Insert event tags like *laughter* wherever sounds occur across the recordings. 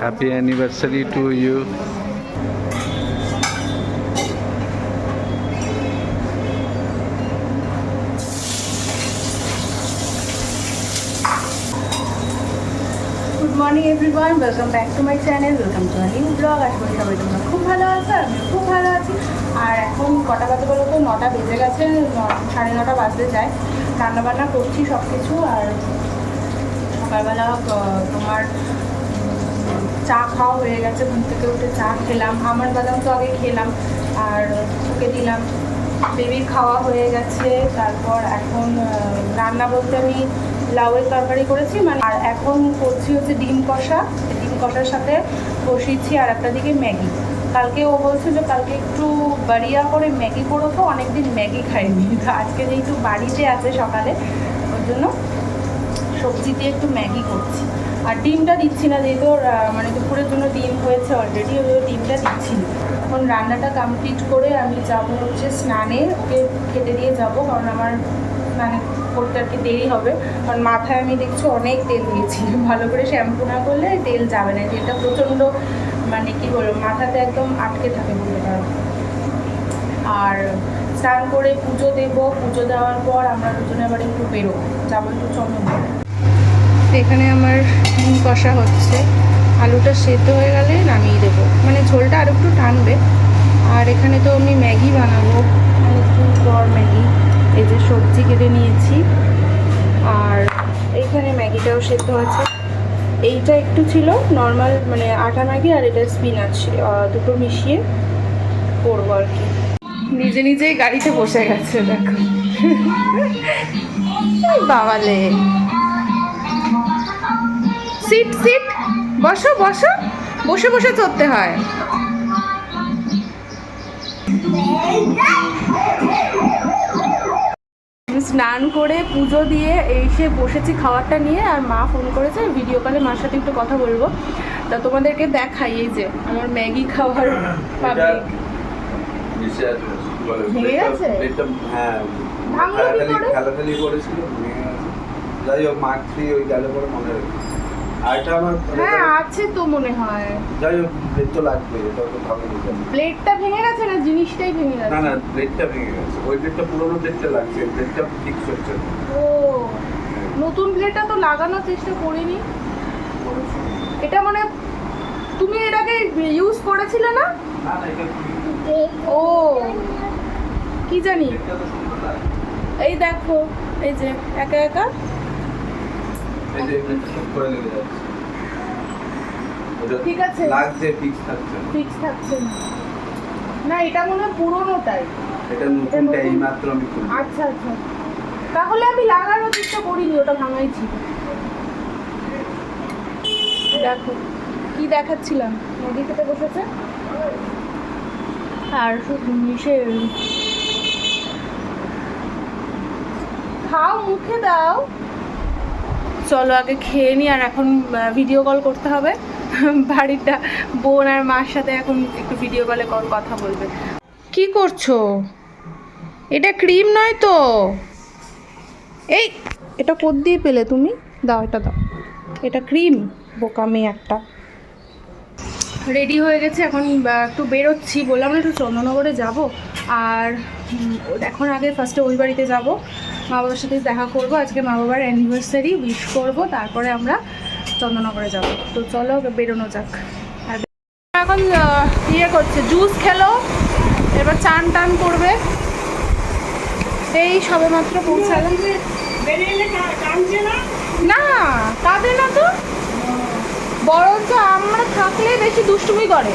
Happy anniversary to you. Good morning everyone welcome back to my channel welcome to new blog করি সবাই তোমরা খুব ভালো আছো, আমিও খুব ভালো আছি। আর এখন কটা বাজে বলো তো? নটা বেজে গেছে সাড়ে নটা বাজতে যায়। রান্নাবান্না করছি সব কিছু আর সকালবেলা তোমার চা খাওয়া হয়ে গেছে, ঘুম থেকে উঠে চা খেলাম। আমার বাদাম তো আগে খেলাম, আর ওকে দিলাম। বেবির খাওয়া হয়ে গেছে, তারপর এখন রান্না বলতে আমি লাউয়ের তরকারি করেছি মানে আর এখন করছি হচ্ছে ডিম কষা। ডিম কষার সাথে বসিয়েছি আর একটা দিকে ম্যাগি। কালকে ও বলছে যে কালকে একটু বাড়িয়া করে ম্যাগি করো তো, অনেকদিন ম্যাগি খাইনি। আজকে যেহেতু বাড়িতে আছে সকালে, ওর জন্য সবজি দিয়ে একটু ম্যাগি করছি। আর ডিমটা দিচ্ছি না যেহেতু মানে দুপুরের জন্য ডিম হয়েছে অলরেডি ওই ডিমটা দিচ্ছি এখন রান্নাটা কমপ্লিট করে আমি যাব হচ্ছে স্নানে, ওকে খেতে দিয়ে যাব, কারণ আমার স্নানে করতে আর কি দেরি হবে। কারণ মাথায় আমি দেখছি অনেক তেল দিয়েছি। *laughs* ভালো করে শ্যাম্পু না করলে তেল যাবে না যেটা প্রচণ্ড মানে কি বলব, মাথাতে একদম আটকে থাকে বলতে পারো আর স্নান করে পুজো দেব, পুজো দেওয়ার পর আমরা দুজনে আবার একটু বেরোবো। যাব একটু চন্দ্রপুর এখানে আমার ডিম কষা হচ্ছে। আলুটা সেদ্ধ হয়ে গেলে নামিয়ে দেবো। মানে ঝোলটা আর একটু টানবে। আর এখানে তো আমি ম্যাগি বানাবো। একটু পর ম্যাগি। এই যে সবজি কেটে নিয়েছি। আর এইখানে ম্যাগিটাও সেদ্ধ আছে। এইটা একটু ছিল নর্মাল মানে আটা ম্যাগি আর এটা স্পিনাচ দুটো মিশিয়ে করব আর কি। নিজে নিজেই গাড়িতে বসে গেছে, দেখো। *laughs* বাবালে। সিট সিট বসো বসো বসে বসে চড়তে হয় স্নান করে পুজো দিয়ে এসে বসেছি খাবারটা নিয়ে আর মা ফোন করেছে ভিডিও কলে মার সাথে একটু কথা বলব তা তোমাদেরকে দেখাই এই যে আমার ম্যাগি খাওয়ার পাবলিক ভেঙে গেছে? হ্যাঁ ভাঙলো কি করে? খেলাখালি করেছিল ভেঙে গেছে। যাই হোক ওই গেলে পরে মনে রেখে আর এটা আমার হ্যাঁ আছে তো মনে হয়। যাই হোক ব্লেড তো লাগবে এটা তো ভালো বুঝলাম। প্লেটটা ভেঙে গেছে না জিনিসটাই ভেঙে গেছে না ব্লেডটা ভেঙে গেছে। ওই ব্লেডটা পুরোনো ব্লেডটা লাগছে ব্লেডটা ফিক্স হচ্ছে না। ও নতুন প্লেটটা তো লাগানোর চেষ্টা করিনি। এটা মানে তুমি এটাকে ইউজ করেছিলে না? না না ও কি জানি? ব্লেডটা এই দেখো এই যে একা একা। এই যে করে লেগে যাচ্ছে। ঠিক আছে। লাগছে ফিক্স থাকছে ফিক্স থাকছে না। না এটা মনে হয় পুরোনোটাই এটা নতুনটা মাত্র আমি আচ্ছা আচ্ছা। তাহলে আমি লাগানোর চেষ্টা করিনি ওটা ভাঙাই ছিল দেখো কি দেখাচ্ছিলাম? নদী খেতে বসেছে? আর খাও মুখে দাও। চলো আগে খেয়ে নি আর এখন ভিডিও কল করতে হবে। *laughs* বাড়িটা বোন আর মার সাথে এখন একটু ভিডিও কলে কল কথা বলবে। কি করছ? এটা ক্রিম নয় তো। এই, এটা কোদ দিয়ে পেলে তুমি? দাও, এটা দাও। এটা ক্রিম বোকামি একটা। রেডি হয়ে গেছে এখন একটু বেরোচ্ছি। বললাম না একটু চন্দ্রনগরে যাব। আর এখন আগে ফার্স্টে ওই বাড়িতে যাব। মা বাবার সাথে দেখা করব। আজকে মা বাবার অ্যানিভার্সারি উইশ করব। তারপরে আমরা চন্দ্রনগরে যাব। তো চলো বেরোনো যাক। আর এখন ইয়ে করছে জুস খেলো। এবার চান টান করবে। এই সবে মাত্র পৌঁছালাম না? কাঁদে না তো? বরঞ্চ আমরা থাকলে বেশি দুষ্টুমি করে।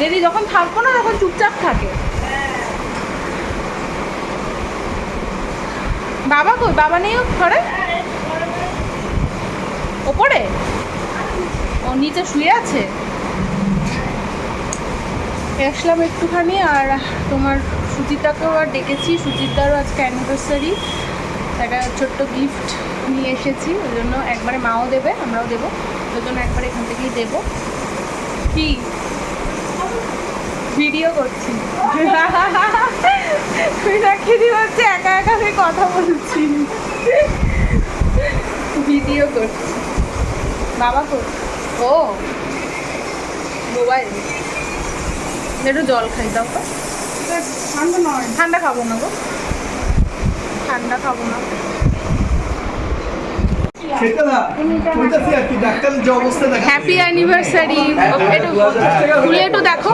যদি যখন থাকব না, তখন চুপচাপ থাকে। বাবা কই? বাবা নেই ঘরে? ওপরে? ও নিচে শুয়ে আছে? আসলাম একটুখানি আর তোমার সুচিতাকেও আর ডেকেছি। সুচিতারও আজকে অ্যানিভার্সারি একটা ছোট্ট গিফট নিয়ে এসেছি। ওই জন্য একবারে মাও দেবে, আমরাও দেবো। জন্য একবারে এখান থেকেই দেবো। কি? ভিডিও করছি। মিনাক্ষী হচ্ছে একা একা আমি কথা বলছি। ভিডিও করছি। বাবা কো ও মোবাইল। একটু জল খাই দাও তো। ঠান্ডা নয়। ঠান্ডা খাব না গো। ঠান্ডা খাব না। সেটা না বলতেছি আর কি ডাক্তারের যে অবস্থা দেখা। হ্যাপি অ্যানিভার্সারি একটু খুলে একটু দেখো।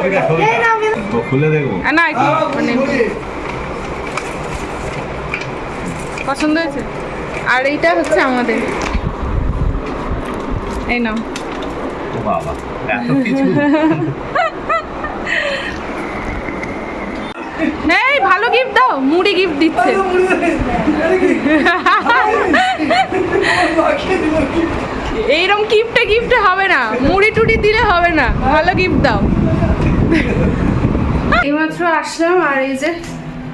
খুলে না একটু মানে পছন্দ হয়েছে? আর এইটা হচ্ছে আমাদের। এই নাও। বাবা এত কিছু *laughs* এই ভালো গিফট দাও মুড়ি গিফট দিচ্ছে। এইরকম গিফটে গিফটে হবে না। মুড়ি টুড়ি দিলে হবে না। ভালো গিফট দাও। এইমাত্র আসলাম আর এই যে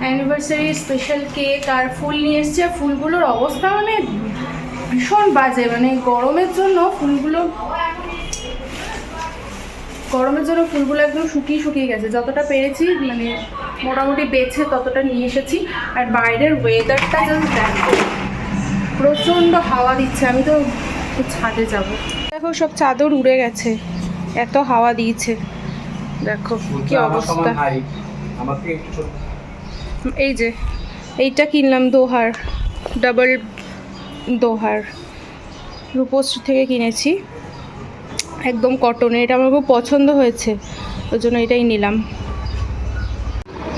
অ্যানিভার্সারি স্পেশাল কেক আর ফুল নিয়ে এসছে। ফুলগুলোর অবস্থা মানে ভীষণ বাজে। মানে গরমের জন্য ফুলগুলো গরমের জন্য ফুলগুলো একদম শুকিয়ে শুকিয়ে গেছে। যতটা পেরেছি মানে মোটামুটি বেছে ততটা নিয়ে এসেছি। আর বাইরের ওয়েদারটা জাস্ট দেখো। প্রচণ্ড হাওয়া দিচ্ছে। আমি তো ছাদে যাব। দেখো সব চাদর উড়ে গেছে। এত হাওয়া দিয়েছে। দেখো কি অবস্থা? এই যে এইটা কিনলাম দোহার। ডাবল দোহার। রূপশ্রী থেকে কিনেছি। একদম কটনের এটা আমার খুব পছন্দ হয়েছে। ওই জন্য এটাই নিলাম।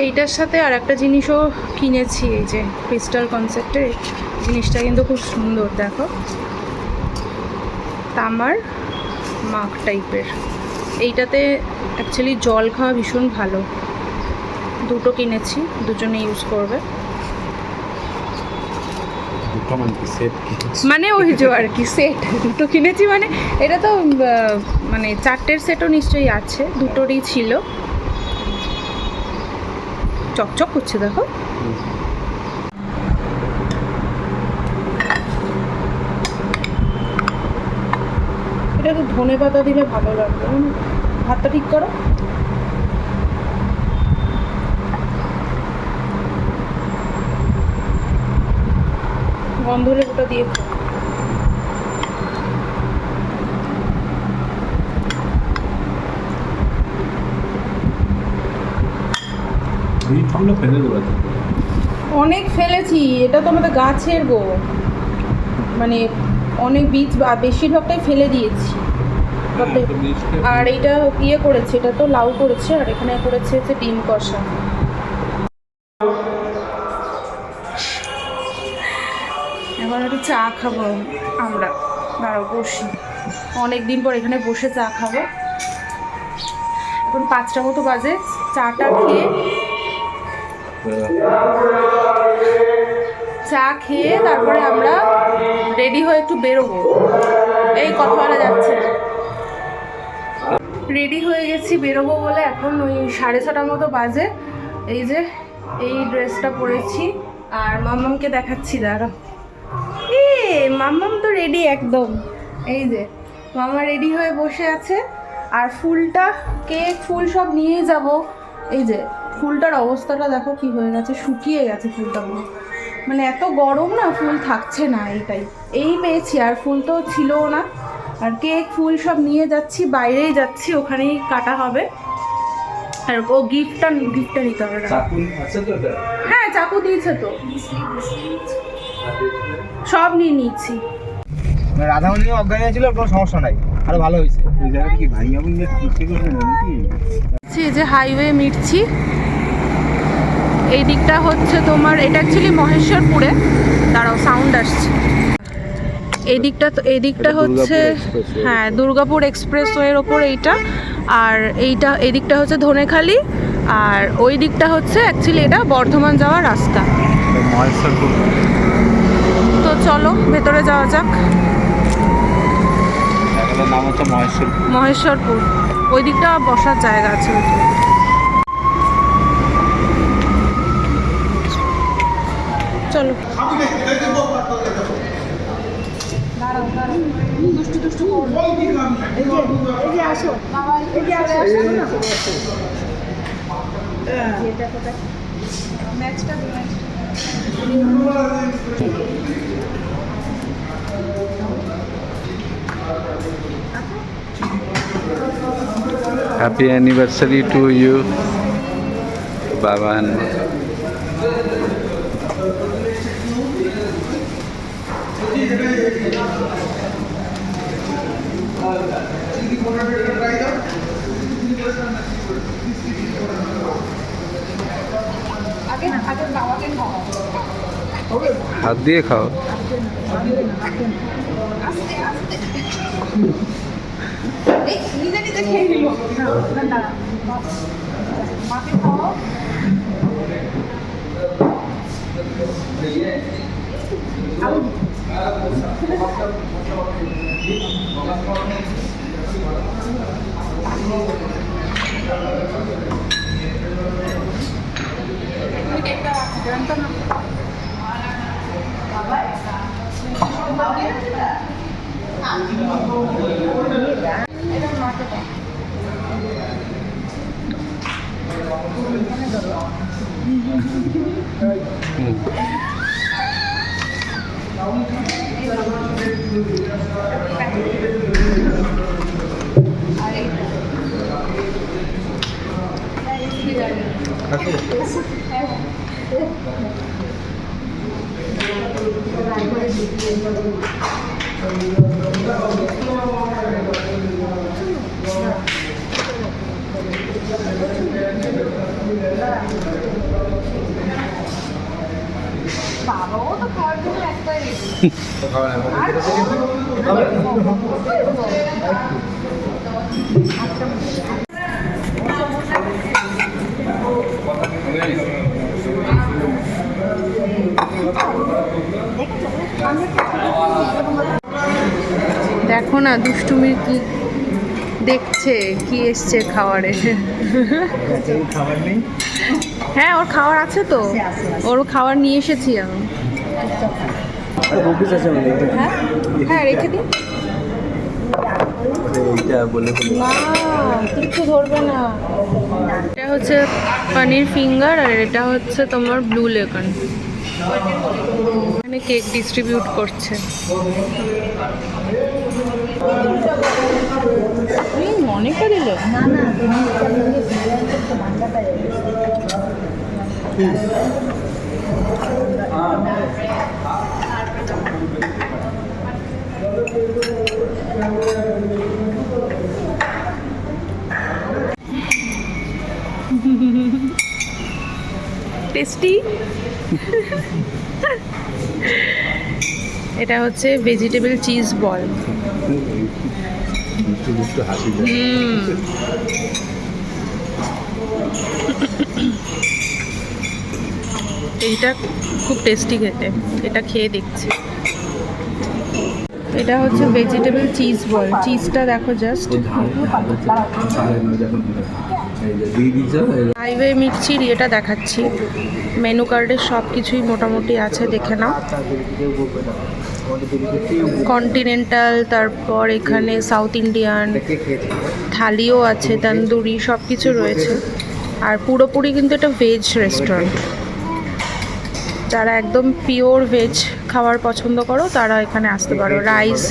এইটার সাথে আর একটা জিনিসও কিনেছি এই যে ক্রিস্টাল কনসেপ্টের জিনিসটা কিন্তু খুব সুন্দর দেখো। তামার মাক টাইপের এইটাতে অ্যাকচুয়ালি জল খাওয়া ভীষণ ভালো। দুটো কিনেছি দুজনে ইউজ করবে। মানে মানে ওই যে আর কি সেট দুটো কিনেছি মানে এটা তো মানে চারটের সেটও নিশ্চয়ই আছে। দুটোরই ছিল। চকচক করছে, দেখো। এটা তো ধনে পাতা দিলে ভালো লাগবে ভাতটা ঠিক করো। গন্ধ লেবুটা দিয়ে ফেলে অনেক ফেলেছি এটা তো আমাদের গাছের গো। মানে অনেক বীজ বা বেশিরভাগটাই ফেলে দিয়েছি। বীজটা- আর এটা ইয়ে করেছে এটা তো লাউ করেছে আর এখানে করেছে হচ্ছে ডিম কষা। এবার একটু চা খাব আমরা। দাঁড়াও বসি। অনেক দিন পর এখানে বসে চা খাব। এখন পাঁচটা মতো বাজে চাটা খেয়ে চা খেয়ে তারপরে আমরা রেডি হয়ে একটু বেরোবো। এই কথা বলা যাচ্ছে রেডি হয়ে গেছি বেরোবো বলে এখন ওই সাড়ে ছটার মতো বাজে। এই যে, এই ড্রেসটা পরেছি। আর মাম্মামকে দেখাচ্ছি দাঁড়া এ, মাম্মাম তো রেডি একদম। এই যে, মামা রেডি হয়ে বসে আছে। আর ফুলটা, কেক, ফুল সব নিয়ে যাব। এই যে ফুলটার অবস্থাটা দেখো কি হয়ে গেছে শুকিয়ে গেছে ফুলটা পুরো। মানে এত গরম না ফুল থাকছে না এইটাই। এই পেয়েছি আর ফুল তো ছিলও না। আর কেক ফুল সব নিয়ে যাচ্ছি বাইরেই যাচ্ছি ওখানেই কাটা হবে। আর ও গিফটটা গিফটটা নিতে হবে হ্যাঁ চাকু দিয়েছে তো। সব নিয়ে নিচ্ছি। রাধামণি অজ্ঞান ছিল কোনো সমস্যা নাই। আরও ভালো হয়েছে। ওই জায়গাটা কি ভাই আপনি ইচ্ছে করবেন নাকি? এই যে হাইওয়ে মিটছি। এই দিকটা হচ্ছে তোমার এটা অ্যাকচুয়ালি মহেশ্বরপুরে। দাঁড়াও সাউন্ড আসছে। এই দিকটা তো এই দিকটা হচ্ছে। হ্যাঁ দুর্গাপুর এক্সপ্রেসওয়ের ওপর এইটা। আর এইটা এই দিকটা হচ্ছে ধনেখালি। আর ওই দিকটা হচ্ছে অ্যাকচুয়ালি এটা বর্ধমান যাওয়ার রাস্তা। তো চলো ভেতরে যাওয়া যাক। নাম হচ্ছে মহেশ্বরপুর। মহেশ্বরপুর। ওই দিকটা বসার জায়গা আছে চলো। ম্যাচটা ম্যাচটা হ্যাপি অ্যানিভার্সারি টু ইউ বাবা and মা। আগে আগে বাবাকে খাওয়া হাত দিয়ে খাও আস্তে আস্তে এই নিজে নিজে খেয়ে নিল না না মাকে খাওয়াও তুমি কেকটা জানতো না এটা মাকে দাও হুম। আর এইটা এই জানি বাবাও তো খাওয়ার জন্য একটাই দেখো না দুষ্টুমির কি দেখছে, কি এসছে খাওয়ারে। হ্যাঁ ওর খাওয়ার আছে তো। ওর খাবার নিয়ে এসেছি আমি। হ্যাঁ রেখে এটা হচ্ছে পনির ফিঙ্গার আর এটা হচ্ছে তোমার ব্লু লেগন এখানে কেক ডিস্ট্রিবিউট করছে। অনেকটা দিল টেস্টি এটা হচ্ছে ভেজিটেবল চিজ বল এইটা খুব টেস্টি খেতে। এটা খেয়ে দেখছি। এটা হচ্ছে ভেজিটেবল চিজ বল চিজটা দেখো জাস্ট হাইওয়ে মির্চির এটা দেখাচ্ছি। মেনু কার্ডে সব কিছুই মোটামুটি আছে, দেখে নাও। কন্টিনেন্টাল তারপর এখানে সাউথ ইন্ডিয়ান থালিও আছে, তন্দুরি সব কিছু রয়েছে। আর পুরোপুরি কিন্তু এটা ভেজ রেস্টুরেন্ট যারা একদম পিওর ভেজ খাবার পছন্দ করো, তারা এখানে আসতে পারো। রাইস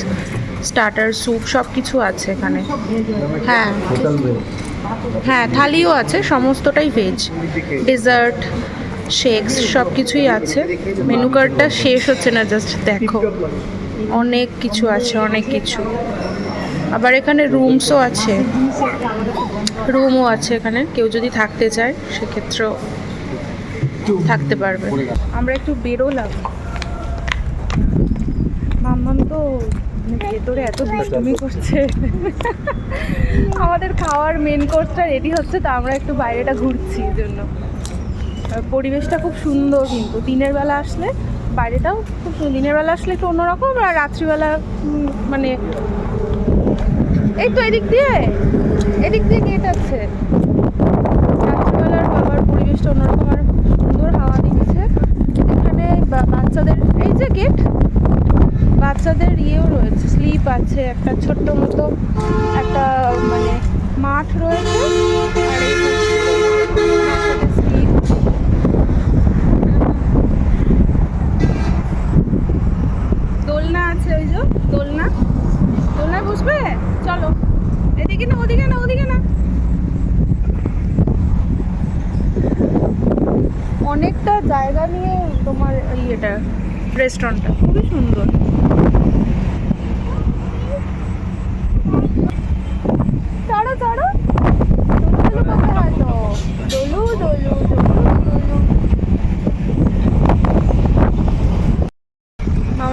স্টার্টার স্যুপ সব কিছু আছে এখানে। হ্যাঁ। হ্যাঁ থালিও আছে, সমস্তটাই ভেজ ডেজার্ট শেকস সব কিছুই আছে মেনু কার্ডটা শেষ হচ্ছে না জাস্ট দেখো। অনেক কিছু আছে, অনেক কিছু। আবার এখানে রুমসও আছে। রুমও আছে এখানে, কেউ যদি থাকতে চায়, সেক্ষেত্রেও থাকতে পারবে। আমরা একটু বেরোলাম। মাম্মাম তো মানে ভেতরে এত দুষ্টুমি করছে। আমাদের খাওয়ার মেন কোর্সটা রেডি হচ্ছে, তো আমরা একটু বাইরেটা ঘুরছি এই জন্য। পরিবেশটা খুব সুন্দর কিন্তু। দিনের বেলা আসলে বাইরেটাও খুব সুন্দর। দিনের বেলা আসলে একটু অন্যরকম, আর রাত্রিবেলা মানে এই তো এদিক দিয়ে এদিক দিয়ে গেট আছে। রাত্রিবেলার বাবার পরিবেশটা অন্যরকম আর সুন্দর হাওয়া দিচ্ছে। এখানে বাচ্চাদের, এই যে গেট, বাচ্চাদের ইয়েও রয়েছে। স্লিপ আছে, একটা ছোট্ট মতো, একটা মানে মাঠ রয়েছে। দোলনা আছে ওই যে, দোলনা। দোলনা বসবে? চলো। এদিকে না, ওদিকে না ওদিকে না। অনেকটা জায়গা নিয়ে তোমার ইয়েটা রেস্টুরেন্টটা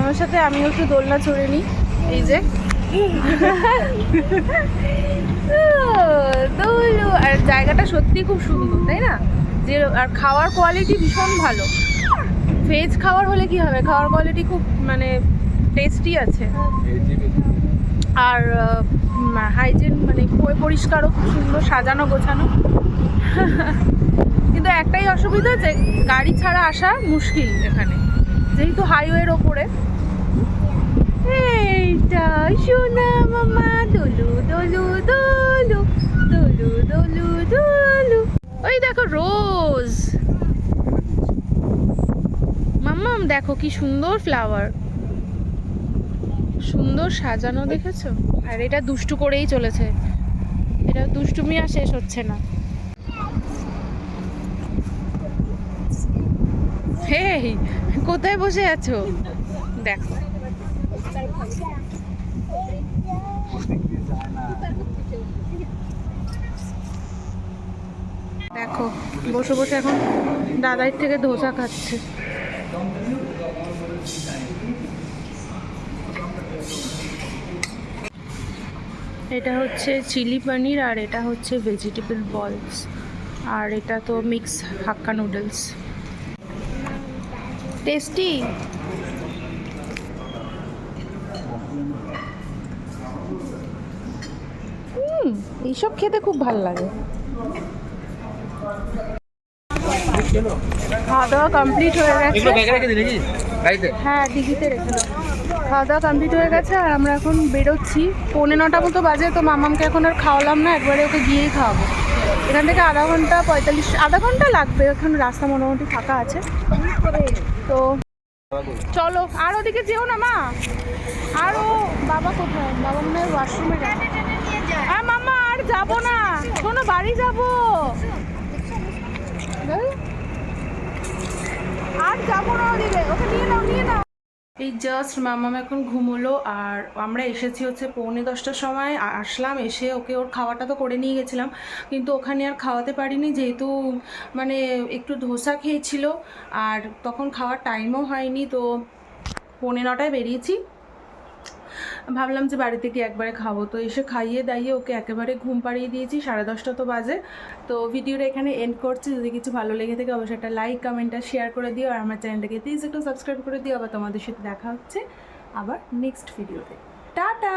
মামার সাথে আমিও একটু দোলনা চড়ে নিই। এই যে। আর জায়গাটা সত্যি খুব সুন্দর, তাই না? যে আর খাওয়ার কোয়ালিটি ভীষণ ভালো। ভেজ খাওয়ার হলে কি হবে? খাওয়ার কোয়ালিটি খুব মানে টেস্টি আছে। আর হাইজিন মানে পরি- পরিষ্কারও খুব সুন্দর, সাজানো, গোছানো। কিন্তু একটাই অসুবিধা যে, গাড়ি ছাড়া আসা মুশকিল এখানে। যেহেতু হাইওয়ের ওপরে। এইটা সোনা মামা, দোলু দোলু দোলু দোলু দোলু ওই দেখো রোজ। মাম্মাম, দেখো কি সুন্দর ফ্লাওয়ার সুন্দর সাজানো দেখেছ? আর এটা দুষ্টু করেই চলেছে। এটা দুষ্টুমি আর শেষ হচ্ছে না। হেই, কোথায় বসে আছো? দেখো। দেখো, বসে বসে এখন দাদাই থেকে ধোসা খাচ্ছে। এটা হচ্ছে চিলি পনির আর এটা হচ্ছে ভেজিটেবল বলস আর এটা তো মিক্স হাক্কা নুডলস টেস্টি এইসব খেতে খুব ভালো লাগে। খাওয়া দাওয়া কমপ্লিট হয়ে গেছে। হ্যাঁ দিঘিতে রেখে দেবো। খাওয়া দাওয়া কমপ্লিট হয়ে গেছে আর আমরা এখন বেরোচ্ছি। পৌনে নটা মতো বাজে তো মামামকে এখন আর খাওয়ালাম না একবারে ওকে গিয়েই খাওয়াবো। এখান থেকে আধা ঘণ্টা পঁয়তাল্লিশ আধা ঘণ্টা লাগবে এখন রাস্তা মোটামুটি ফাঁকা আছে। তো চলো আর ওদিকে যেও না মা। আর ও বাবা কোথায়? বাবা মনে হয় ওয়াশরুমে যাবে। আর মামা আর যাব না। শোনো বাড়ি যাব। আর যাব না ওদিকে। ওকে নিয়ে নাও নিয়ে নাও। এই জাস্ট মামাম এখন ঘুমোলো আর আমরা এসেছি হচ্ছে পৌনে দশটার সময়। আসলাম, এসে ওকে ওর খাওয়াটা তো করে নিয়ে গেছিলাম। কিন্তু ওখানে আর খাওয়াতে পারিনি যেহেতু মানে একটু ধোসা খেয়েছিল। আর তখন খাওয়ার টাইমও হয়নি, তো পৌনে নটায় বেরিয়েছি। ভাবলাম যে বাড়িতে গিয়ে একবারে খাব। তো এসে খাইয়ে দাইয়ে ওকে একেবারে ঘুম পাড়িয়ে দিয়েছি, সাড়ে দশটা তো বাজে। তো ভিডিওটা এখানে এন্ড করছি। যদি কিছু ভালো লেগে থাকে অবশ্যই একটা লাইক কমেন্ট আর শেয়ার করে দিও। আর আমার চ্যানেলটাকে প্লিজ একটু সাবস্ক্রাইব করে দিও। আবার তোমাদের সাথে দেখা হচ্ছে আবার নেক্সট ভিডিওতে টাটা!